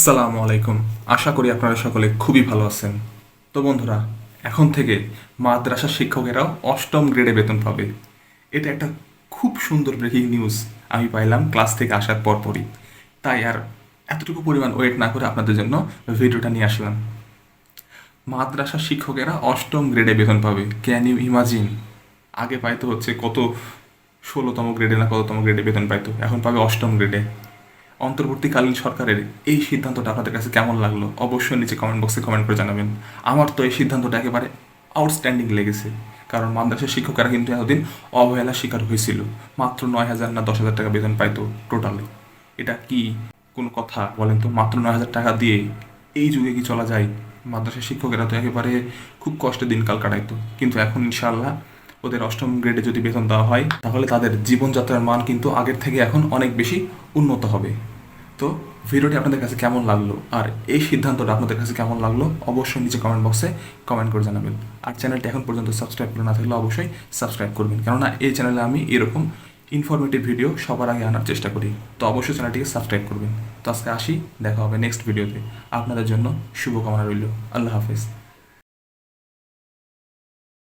আসসালামু আলাইকুম। আশা করি আপনারা সকলে খুবই ভালো আছেন। তো বন্ধুরা, এখন থেকে মাদ্রাসা শিক্ষকেরাও অষ্টম গ্রেডে বেতন পাবে। এটা একটা খুব সুন্দর ব্রেকিং নিউজ আমি পাইলাম ক্লাস থেকে আসার পরপরই। তাই আর এতটুকু পরিমাণ ওয়েট না করে আপনাদের জন্য ভিডিওটা নিয়ে আসলাম। মাদ্রাসা শিক্ষকেরা অষ্টম গ্রেডে বেতন পাবে। ক্যান ইউ ইমাজিন আগে পাইতো হচ্ছে কত ষোলোতম গ্রেডে না কততম গ্রেডে বেতন পাইতো। এখন পাবে অষ্টম গ্রেডে অন্তর্বর্তীকালীন সরকারের এই সিদ্ধান্তটা আপনাদের কাছে কেমন লাগল? অবশ্যই নিচে কমেন্ট বক্সে কমেন্ট করে জানাবেন। আমার তো এই সিদ্ধান্তটা একেবারে আউটস্ট্যান্ডিং লেগেছে। কারণ মাদ্রাসার শিক্ষকেরা কিন্তু এতদিন অবহেলার শিকার হয়েছিল। মাত্র নয় হাজার না দশ হাজার টাকা বেতন পাইতো টোটালি এটা কি কোনো কথা বলেন তো? মাত্র নয় হাজার টাকা দিয়ে এই যুগে কি চলা যায়? মাদ্রাসার শিক্ষকেরা তো একেবারে খুব কষ্টে দিনকাল কাটাইতো। কিন্তু এখন ইনশাআল্লাহ ওদের অষ্টম গ্রেডে যদি বেতন দেওয়া হয়, তাহলে তাদের জীবনযাত্রার মান কিন্তু আগের থেকে এখন অনেক বেশি উন্নত হবে। তো ভিডিওটি আপনাদের কাছে কেমন লাগল? আর এই সিদ্ধান্তটা আপনাদের কাছে কেমন লাগল? অবশ্যই নিচে কমেন্ট বক্সে কমেন্ট করে জানাবেন। আর চ্যানেলটি এখন পর্যন্ত সাবস্ক্রাইব করে না থাকলে অবশ্যই সাবস্ক্রাইব করবেন। কেননা এই চ্যানেলে আমি এরকম ইনফরমেটিভ ভিডিও সবার আগে আনার চেষ্টা করি। তো অবশ্যই চ্যানেলটিকে সাবস্ক্রাইব করবেন। তো আজকে আসি, দেখা হবে নেক্সট ভিডিওতে আপনাদের জন্য শুভকামনা রইল। আল্লাহ হাফেজ।